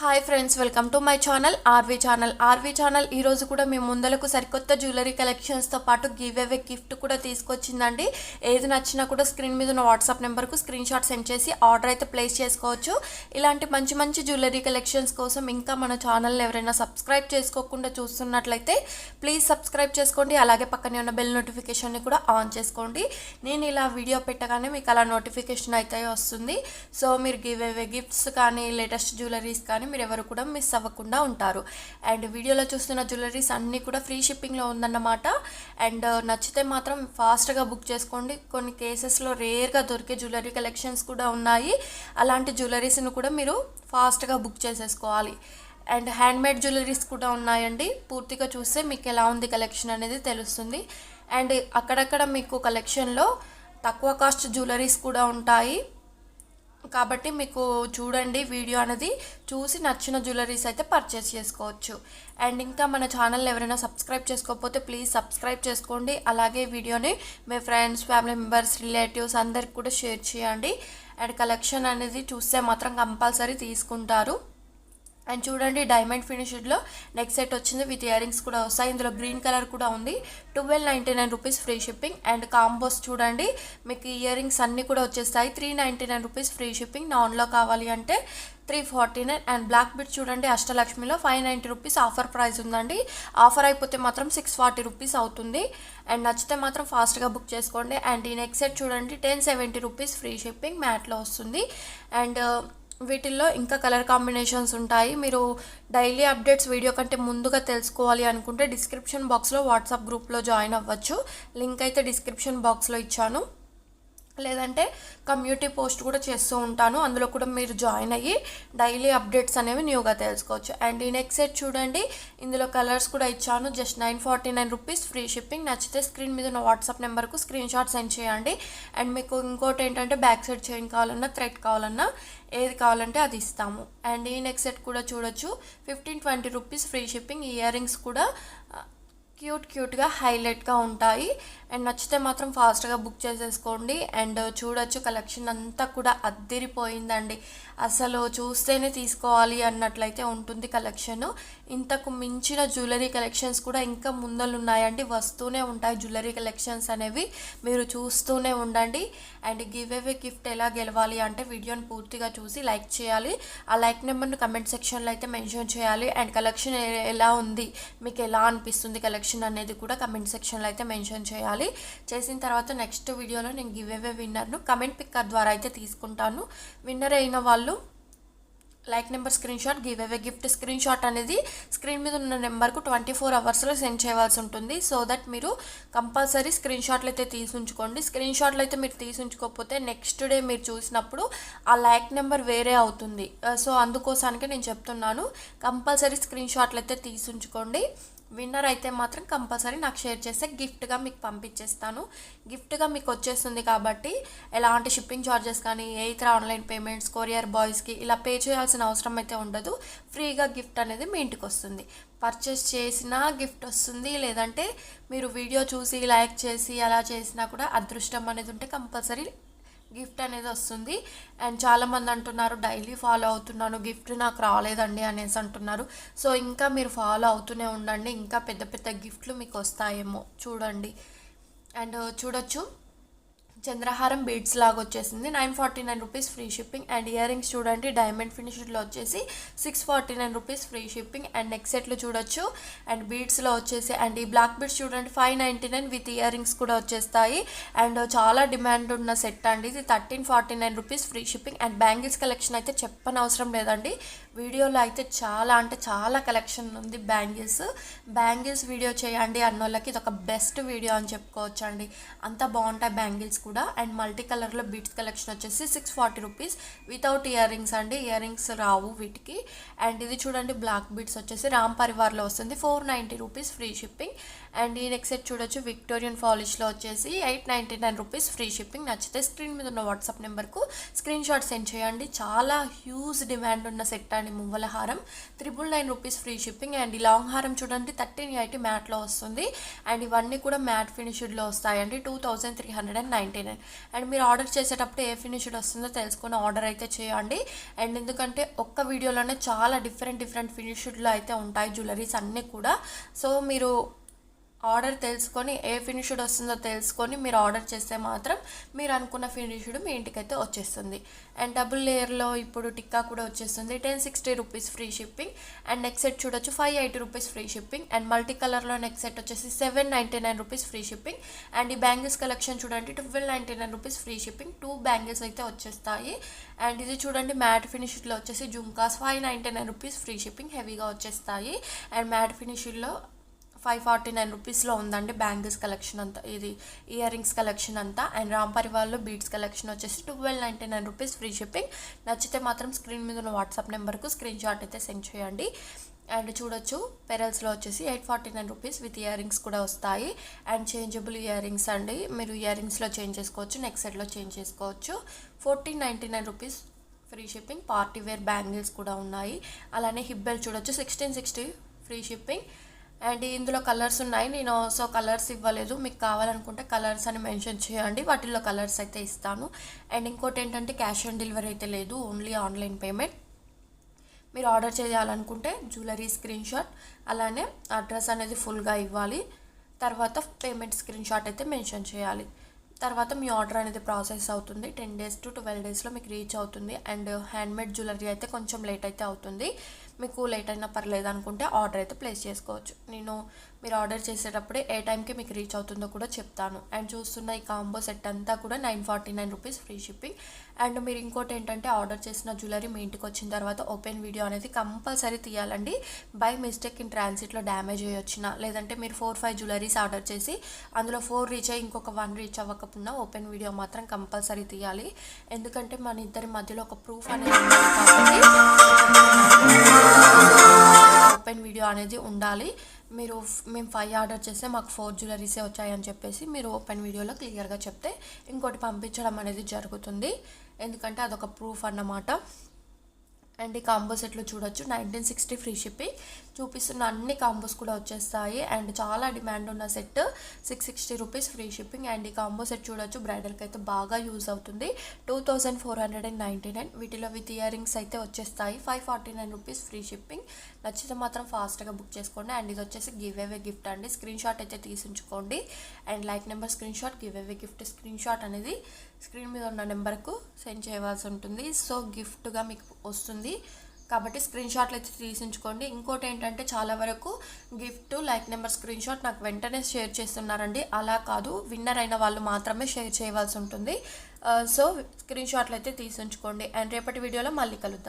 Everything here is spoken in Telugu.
Hi friends welcome to my channel RV channel RV channel ఈరోజు కూడా మీ ముందలకు సరికొత్త జ్యువెలరీ కలెక్షన్స్తో పాటు గివ్ అవే గిఫ్ట్ కూడా తీసుకొచ్చిందండి. ఏది నచ్చినా కూడా స్క్రీన్ మీద ఉన్న వాట్సాప్ నెంబర్కు స్క్రీన్ షాట్ సెండ్ చేసి ఆర్డర్ అయితే ప్లేస్ చేసుకోవచ్చు. ఇలాంటి మంచి మంచి జ్యువెలరీ కలెక్షన్స్ కోసం ఇంకా మన ఛానల్ని ఎవరైనా సబ్స్క్రైబ్ చేసుకోకుండా చూస్తున్నట్లయితే ప్లీజ్ సబ్స్క్రైబ్ చేసుకోండి. అలాగే పక్కనే ఉన్న బెల్ నోటిఫికేషన్ని కూడా ఆన్ చేసుకోండి. నేను ఇలా వీడియో పెట్టగానే మీకు అలా నోటిఫికేషన్ అయితే వస్తుంది. సో మీరు గివ్ అవే గిఫ్ట్స్ కానీ లేటెస్ట్ జ్యువెలరీస్ కానీ మీరు ఎవరు కూడా మిస్ అవ్వకుండా ఉంటారు. అండ్ వీడియోలో చూస్తున్న జ్యువెలరీస్ అన్నీ కూడా ఫ్రీ షిప్పింగ్లో ఉందన్నమాట. అండ్ uh, నచ్చితే మాత్రం ఫాస్ట్గా బుక్ చేసుకోండి. కొన్ని కేసెస్లో రేర్గా దొరికే జ్యువెలరీ కలెక్షన్స్ కూడా ఉన్నాయి. అలాంటి జ్యువెలరీస్ని కూడా మీరు ఫాస్ట్గా బుక్ చేసేసుకోవాలి. అండ్ హ్యాండ్మేడ్ జ్యువెలరీస్ కూడా ఉన్నాయండి. పూర్తిగా చూస్తే మీకు ఎలా ఉంది కలెక్షన్ అనేది తెలుస్తుంది. అండ్ అక్కడక్కడ మీకు కలెక్షన్లో తక్కువ కాస్ట్ జ్యువెలరీస్ కూడా ఉంటాయి. కాబట్టి మీకు చూడండి వీడియో అనేది చూసి నచ్చిన జ్యువెలరీస్ అయితే పర్చేస్ చేసుకోవచ్చు. అండ్ ఇంకా మన ఛానల్ ఎవరైనా సబ్స్క్రైబ్ చేసుకోకపోతే ప్లీజ్ సబ్స్క్రైబ్ చేసుకోండి. అలాగే వీడియోని మీ ఫ్రెండ్స్ ఫ్యామిలీ మెంబర్స్ రిలేటివ్స్ అందరికి కూడా షేర్ చేయండి. అండ్ కలెక్షన్ అనేది చూస్తే మాత్రం కంపల్సరీ తీసుకుంటారు. అండ్ చూడండి డైమండ్ ఫినిష్డ్లో నెక్స్ట్ సెట్ వచ్చింది విత్ ఇయరింగ్స్ కూడా వస్తాయి. ఇందులో గ్రీన్ కలర్ కూడా ఉంది. Twelve ninety nine rupees free shipping and combos చూడండి మీకు ఇయరింగ్స్ అన్నీ కూడా వచ్చేస్తాయి. Three ninety nine rupees free shipping నాన్లో కావాలి అంటే three forty nine and black beads చూడండి అష్టలక్ష్మిలో five ninety rupees offer price ఉందండి. ఆఫర్ అయిపోతే మాత్రం సిక్స్ ఫార్టీ రూపీస్ అవుతుంది. అండ్ నచ్చితే మాత్రం ఫాస్ట్గా బుక్ చేసుకోండి. అండ్ ఈ నెక్స్ట్ సెట్ చూడండి ten seventy rupees free shipping మ్యాట్లో వస్తుంది. అండ్ వీటిల్లో ఇంకా కలర్ కాంబినేషన్స్ ఉంటాయి. మీరు డైలీ అప్డేట్స్ వీడియో కంటే ముందుగా తెలుసుకోవాలి అనుకుంటే డిస్క్రిప్షన్ బాక్స్లో వాట్సాప్ గ్రూప్లో జాయిన్ అవ్వచ్చు. లింక్ అయితే డిస్క్రిప్షన్ బాక్స్లో ఇచ్చాను. లేదంటే కమ్యూనిటీ పోస్ట్ కూడా చేస్తూ ఉంటాను. అందులో కూడా మీరు జాయిన్ అయ్యి డైలీ అప్డేట్స్ అనేవి న్యూగా తెలుసుకోవచ్చు. అండ్ ఈ నెక్స్ట్ సెట్ చూడండి. ఇందులో కలర్స్ కూడా ఇచ్చాను. Just nine forty nine rupees free shipping నచ్చితే స్క్రీన్ మీద ఉన్న వాట్సాప్ నెంబర్కు స్క్రీన్ షాట్ సెండ్ చేయండి. అండ్ మీకు ఇంకోటి ఏంటంటే బ్యాక్ సైడ్ చైన్ కావాలన్నా థ్రెడ్ కావాలన్నా ఏది కావాలంటే అది ఇస్తాము. అండ్ ఈ నెక్స్ట్ సెట్ కూడా చూడొచ్చు. Fifteen twenty rupees free shipping earrings కూడా క్యూట్ క్యూట్గా హైలైట్గా ఉంటాయి. అండ్ నచ్చితే మాత్రం ఫాస్ట్గా బుక్ చేసేసుకోండి. అండ్ చూడొచ్చు కలెక్షన్ అంతా కూడా అద్దిరిపోయిందండి. అసలు చూస్తేనే తీసుకోవాలి అన్నట్లయితే ఉంటుంది కలెక్షన్. ఇంతకు మించిన జ్యువెలరీ కలెక్షన్స్ కూడా ఇంకా ముందలున్నాయండి. వస్తూనే ఉంటాయి జ్యువెలరీ కలెక్షన్స్ అనేవి. మీరు చూస్తూనే ఉండండి. అండ్ గివ్ అవే గిఫ్ట్ ఎలా గెలవాలి అంటే వీడియోని పూర్తిగా చూసి లైక్ చేయాలి. ఆ లైక్ నెంబర్ను కమెంట్ సెక్షన్లో అయితే మెన్షన్ చేయాలి. అండ్ కలెక్షన్ ఎలా ఉంది? మీకు ఎలా అనిపిస్తుంది కలెక్షన్? సెక్షన్ అనేది కూడా కమెంట్ సెక్షన్లో అయితే మెన్షన్ చేయాలి. చేసిన తర్వాత నెక్స్ట్ వీడియోలో నేను గివ్ అవే విన్నర్ను కమెంట్ పిక్కర్ ద్వారా అయితే తీసుకుంటాను. విన్నర్ అయిన వాళ్ళు like number screenshot give away gift screenshot అనేది స్క్రీన్ మీద ఉన్న నెంబర్కు ట్వంటీ ఫోర్ అవర్స్లో సెండ్ చేయవలసి ఉంటుంది. సో దట్ మీరు కంపల్సరీ స్క్రీన్ షాట్లు అయితే తీసి ఉంచుకోండి. స్క్రీన్ షాట్లు అయితే మీరు తీసి ఉంచుకోకపోతే నెక్స్ట్ డే మీరు చూసినప్పుడు ఆ లైక్ నెంబర్ వేరే అవుతుంది. Uh, సో అందుకోసానికి నేను చెప్తున్నాను. కంపల్సరీ స్క్రీన్ షాట్లు అయితే తీసి ఉంచుకోండి. విన్నర్ అయితే మాత్రం కంపల్సరీ నాకు షేర్ చేస్తే గిఫ్ట్గా మీకు పంపించేస్తాను. గిఫ్ట్గా మీకు వచ్చేస్తుంది కాబట్టి ఎలాంటి షిప్పింగ్ ఛార్జెస్ కానీ ఏ ఇతర ఆన్లైన్ పేమెంట్స్ కొరియర్ బాయ్స్కి ఇలా పే చేయాల్సిన అవసరం అయితే ఉండదు. ఫ్రీగా గిఫ్ట్ అనేది మీ ఇంటికి వస్తుంది. పర్చేస్ చేసినా గిఫ్ట్ వస్తుంది. లేదంటే మీరు వీడియో చూసి లైక్ చేసి అలా చేసినా కూడా అదృష్టం అనేది ఉంటే కంపల్సరీ గిఫ్ట్ అనేది వస్తుంది. అండ్ చాలామంది అంటున్నారు డైలీ ఫాలో అవుతున్నాను గిఫ్ట్ నాకు రాలేదండి అనేసి అంటున్నారు. సో ఇంకా మీరు ఫాలో అవుతూనే ఉండండి. ఇంకా పెద్ద పెద్ద గిఫ్ట్లు మీకు వస్తాయేమో. చూడండి. అండ్ చూడొచ్చు. చంద్రహారం బీడ్స్ లాగా వచ్చేసింది nine forty nine rupees free shipping and earrings చూడండి. డైమండ్ ఫినిష్డ్లో వచ్చేసి six forty nine rupees free shipping and neck సెట్లు చూడొచ్చు. అండ్ బీడ్స్లో వచ్చేసి అండ్ ఈ బ్లాక్ బీడ్స్ చూడండి five ninety nine with earrings కూడా వచ్చేస్తాయి. అండ్ చాలా డిమాండ్ ఉన్న సెట్ అండి ఇది. Thirteen forty nine rupees free shipping and bangles collection అయితే చెప్పనవసరం లేదండి. వీడియోలో అయితే చాలా అంటే చాలా కలెక్షన్ ఉంది బ్యాంగిల్స్. బ్యాంగిల్స్ వీడియో చేయండి అన్న వాళ్ళకి ఇది ఒక బెస్ట్ వీడియో అని చెప్పుకోవచ్చు అండి అంత బాగుంటాయి బ్యాంగిల్స్ కూడా. అండ్ మల్టీ కలర్లో బీట్స్ కలెక్షన్ వచ్చేసి six forty rupees. Without earrings అండి. ఇయర్ రింగ్స్ రావు వీటికి. అండ్ ఇది చూడండి బ్లాక్ బీట్స్ వచ్చేసి రామ్ పరివార్లో వస్తుంది. Four ninety rupees free shipping. And ఈ నెక్స్ట్ సెట్ చూడొచ్చు. విక్టోరియన్ పాలిష్లో వచ్చేసి eight ninety nine rupees free shipping నచ్చితే స్క్రీన్ మీద ఉన్న వాట్సాప్ నెంబర్కు స్క్రీన్ షాట్ సెండ్ చేయండి. చాలా హ్యూజ్ డిమాండ్ ఉన్న సెట్ అండి మువ్వల హారం. Triple nine rupees free shipping and ఈ లాంగ్ హారం చూడండి థర్టీన్ ఎయిటీ మ్యాట్లో వస్తుంది. అండ్ ఇవన్నీ కూడా మ్యాట్ ఫినిష్డ్లో వస్తాయండి two thousand three hundred and ninety nine and మీరు ఆర్డర్ చేసేటప్పుడు ఏ ఫినిష్డ్ వస్తుందో తెలుసుకుని ఆర్డర్ అయితే చేయండి. అండ్ ఎందుకంటే ఒక్క వీడియోలోనే చాలా డిఫరెంట్ డిఫరెంట్ ఫినిష్డ్లో అయితే ఉంటాయి జ్యువెలరీస్ అన్నీ కూడా. సో మీరు ఆర్డర్ తెలుసుకొని ఏ ఫినిష్డ్ వస్తుందో తెలుసుకొని మీరు ఆర్డర్ చేస్తే మాత్రం మీరు అనుకున్న ఫినిష్డ్ మీ ఇంటికైతే వచ్చేస్తుంది. అండ్ డబుల్ లేయర్లో ఇప్పుడు టిక్కా కూడా వచ్చేస్తుంది. Ten sixty rupees free shipping and next set చూడొచ్చు five eighty rupees free shipping and multi కలర్లో నెక్స్ట్ సెట్ వచ్చేసి seven ninety nine rupees free shipping and ఈ బ్యాంగిల్స్ కలెక్షన్ చూడండి twelve ninety nine rupees free shipping. Two bangles అయితే వచ్చేస్తాయి. అండ్ ఇది చూడండి మ్యాట్ ఫినిష్లో వచ్చేసి jhumkas five ninety nine rupees free shipping హెవీగా వచ్చేస్తాయి. అండ్ మ్యాట్ ఫినిష్లో ఫైవ్ ఫార్టీ నైన్ రూపీస్లో ఉందండి బ్యాంగిల్స్ కలెక్షన్ అంతా ఇది ఇయర్ రింగ్స్ కలెక్షన్ అంతా. అండ్ రాంపరి వాళ్ళు బీడ్స్ కలెక్షన్ వచ్చేసి twelve ninety nine rupees free shipping. నచ్చితే మాత్రం స్క్రీన్ మీద ఉన్న వాట్సాప్ నెంబర్కు స్క్రీన్ షాట్ అయితే సెండ్ చేయండి. అండ్ చూడొచ్చు పెరల్స్లో వచ్చేసి eight forty nine rupees with earrings కూడా వస్తాయి. అండ్ చేంజబుల్ ఇయర్ రింగ్స్ అండి మీరు ఇయర్ రింగ్స్లో చేంజ్ చేసుకోవచ్చు నెక్స్ట్ సెట్లో చేంజ్ చేసుకోవచ్చు. Fourteen ninety nine rupees free shipping party wear bangles కూడా ఉన్నాయి. అలానే హిబ్బెల్ చూడొచ్చు sixteen sixty free shipping. And ఇందులో కలర్స్ ఉన్నాయి. నేను సో కలర్స్ ఇవ్వలేదు. మీకు కావాలనుకుంటే కలర్స్ అని మెన్షన్ చేయండి. వాటిల్లో కలర్స్ అయితే ఇస్తాను. అండ్ ఇంకోటి ఏంటంటే క్యాష్ ఆన్ డెలివరీ అయితే లేదు. Only online payment. మీరు ఆర్డర్ చేయాలనుకుంటే జ్యువెలరీ స్క్రీన్ షాట్ అలానే అడ్రస్ అనేది ఫుల్గా ఇవ్వాలి. తర్వాత పేమెంట్ స్క్రీన్ షాట్ అయితే మెన్షన్ చేయాలి. తర్వాత మీ ఆర్డర్ అనేది ప్రాసెస్ అవుతుంది. టెన్ డేస్ టు ట్వెల్వ్ డేస్లో మీకు రీచ్ అవుతుంది. అండ్ హ్యాండ్మేడ్ జ్యువెలరీ అయితే కొంచెం లేట్ అయితే అవుతుంది. మీకు లేట్ అయినా పర్లేదు అనుకుంటే ఆర్డర్ అయితే ప్లేస్ చేసుకోవచ్చు. నేను మీరు ఆర్డర్ చేసేటప్పుడే ఏ టైంకి మీకు రీచ్ అవుతుందో కూడా చెప్తాను. అండ్ చూస్తున్న ఈ కాంబో సెట్ అంతా కూడా nine forty nine rupees free shipping. And మీరు ఇంకోటి ఏంటంటే ఆర్డర్ చేసిన జ్యువెలరీ మీ ఇంటికి వచ్చిన తర్వాత ఓపెన్ వీడియో అనేది కంపల్సరీ తీయాలండి. బై మిస్టేక్ ఇన్ ట్రాన్సిట్లో డ్యామేజ్ అయ్యొచ్చిన లేదంటే మీరు ఫోర్ ఫైవ్ జ్యువెలరీస్ ఆర్డర్ చేసి అందులో ఫోర్ రీచ్ అయ్యి ఇంకొక వన్ రీచ్ అవ్వకపోయినా ఓపెన్ వీడియో మాత్రం కంపల్సరీ తీయాలి. ఎందుకంటే మన ఇద్దరి మధ్యలో ఒక ప్రూఫ్ అనేది కాబట్టి ఓపెన్ వీడియో అనేది ఉండాలి. మీరు మేము ఫైవ్ ఆర్డర్ చేస్తే మాకు ఫోర్ జ్యువెలరీసే వచ్చాయని చెప్పేసి మీరు ఓపెన్ వీడియోలో క్లియర్గా చెప్తే ఇంకోటి పంపించడం అనేది జరుగుతుంది. ఎందుకంటే అదొక ప్రూఫ్ అన్నమాట. అండ్ ఈ కాంబో సెట్లో చూడొచ్చు. Nineteen sixty free shipping. చూపిస్తున్న అన్ని కాంబోస్ కూడా వచ్చేస్తాయి. అండ్ చాలా డిమాండ్ ఉన్న set six sixty rupees free shipping. And ఈ కాంబో సెట్ చూడొచ్చు. బ్రైడల్కి అయితే బాగా యూజ్ అవుతుంది. Two thousand four hundred and ninety nine వీటిలో విత్ ఇయర్ రింగ్స్ అయితే వచ్చేస్తాయి. Five forty nine rupees free shipping. నచ్చితే మాత్రం ఫాస్ట్గా బుక్ చేసుకోండి. అండ్ ఇది వచ్చేసి గివ్ అవే గిఫ్ట్ అండి. స్క్రీన్ షాట్ అయితే తీసి ఉంచుకోండి. And like number screenshot give away gift screenshot అనేది స్క్రీన్ మీద ఉన్న నెంబర్కు సెండ్ చేయవలసి ఉంటుంది. సో గిఫ్ట్గా మీకు వస్తుంది. కాబట్టి స్క్రీన్ షాట్లు అయితే తీసించుకోండి. ఇంకోటి ఏంటంటే చాలా వరకు gift like number screenshot నాకు వెంటనే షేర్ చేస్తున్నారండి. అలా కాదు. విన్నర్ అయిన వాళ్ళు మాత్రమే షేర్ చేయవలసి ఉంటుంది. సో స్క్రీన్ షాట్లు అయితే తీసించుకోండి. అండ్ రేపటి వీడియోలో మళ్ళీ కలుద్దాం.